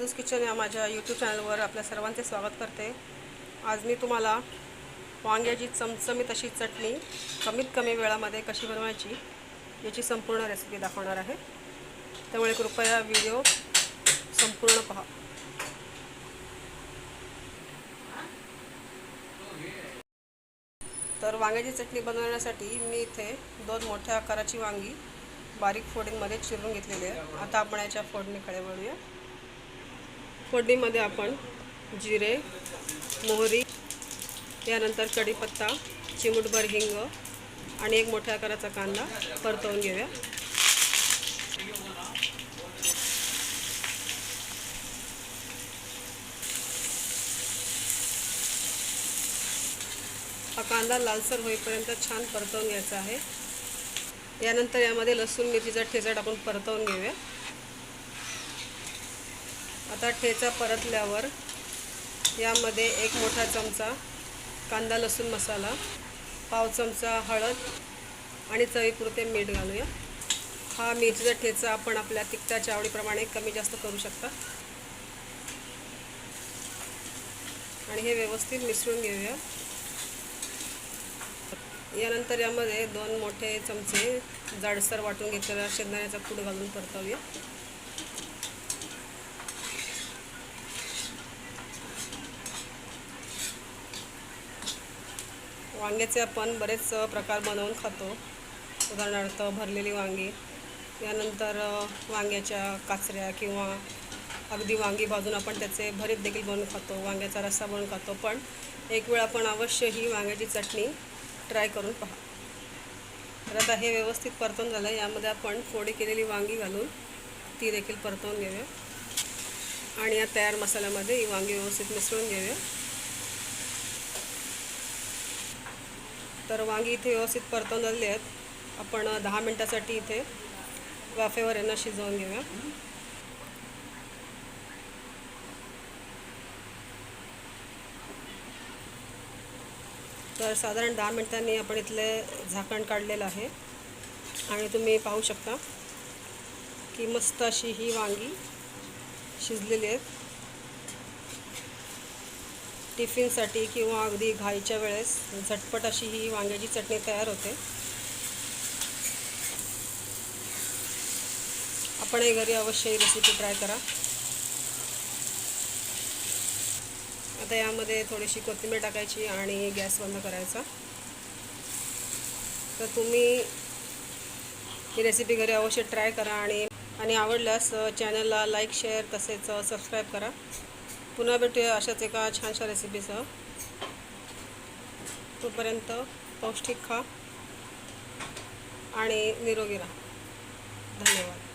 मधुस kitchen या माझ्या YouTube चॅनलवर आपल्या सर्वांचे स्वागत करते. आज मी तुम्हाला वांग्याची चमचमीत अशी चटणी कमीत कमी वेळामध्ये कशी बनवायची याची संपूर्ण रेसिपी दाखवणार आहे. त्यामुळे कृपया व्हिडिओ संपूर्ण पहा. तर वांग्याची चटणी बनवण्यासाठी मी इथे दोन मोठ्या आकाराची वांगी बारीक फोडींमध्ये चिरून घेतलेली आहे. आता आपण याच्या फोडणीकडे वळूया. फोडणीमध्ये आपण जिरे मोहरी यानंतर कढीपत्ता चिमूटभर हिंग आणि एक मोठ्या आकाराचा कांदा परतवून घेऊया. हा कांदा लालसर होईपर्यंत छान परतवून घ्यायचा आहे. यानंतर यामध्ये लसूण मिरचीचा ठेचा टाकून परतवून घेऊया. आता ठेचा परतल्यावर यामध्ये एक मोठा चमचा कांदा लसूण मसाला पाव चमचा हळद आणि चवीपुरते मीठ घालूया. हा मिरचीचा ठेचा आपण आपल्या तिखटाच्या आवडीप्रमाणे कमी जास्त करू शकता. आणि हे व्यवस्थित मिसळून घेऊया. यानंतर यामध्ये दोन मोठे चमचे जाडसर वाटून घेतलेला शेंगदाण्याचा पूड घालून परतवूया. वांग्याचे आपण बरेच प्रकार बनवून खातो. उदाहरणार्थ भरलेली वांगी. यानंतर वांग्याच्या काचऱ्या किंवा अगदी वांगी भाजून आपण त्याचे भरीत देखील बनवून खातो. वांग्याचा रस्सा बनवून खातो. पण एक वेळ आपण अवश्य ही वांग्याची चटणी ट्राय करून पहा. तर आता हे व्यवस्थित परतून झालं. यामध्ये आपण फोडी केलेली वांगी घालून ती देखील परतवून घेऊया. आणि या तयार मसाल्यामध्ये ही वांगी व्यवस्थित मिसळून घेऊया. तर वांगी इथे व्यवस्थित परतून झालेली आहेत. आपण दहा मिनटासाठी इथे वाफेवर यांना शिजवून घेऊया. तर साधारण दहा मिनटांनी आपण इथले झाकण काढलेलं आहे. आणि तुम्ही पाहू शकता की मस्त अशी ही वांगी शिजलेली आहेत. टिफिनसाठी किंवा अगदी घाईच्या वेळेस झटपट अशी ही वांग्याची चटणी तयार होते. आपणही घरी अवश्य ही रेसिपी ट्राय करा. आता यामध्ये थोडीशी कोथिंबीर टाकायची आणि गॅस बंद करायचा. तर तुम्ही ही रेसिपी घरी अवश्य ट्राय करा आणि आणि आवडल्यास चॅनलला लाईक शेअर तसेच सबस्क्राईब करा. पुन्हा भेटूया अशाच एका छानशा रेसिपीसह तोपर्यंत पौष्टिक खा आणि निरोगी राहा. धन्यवाद.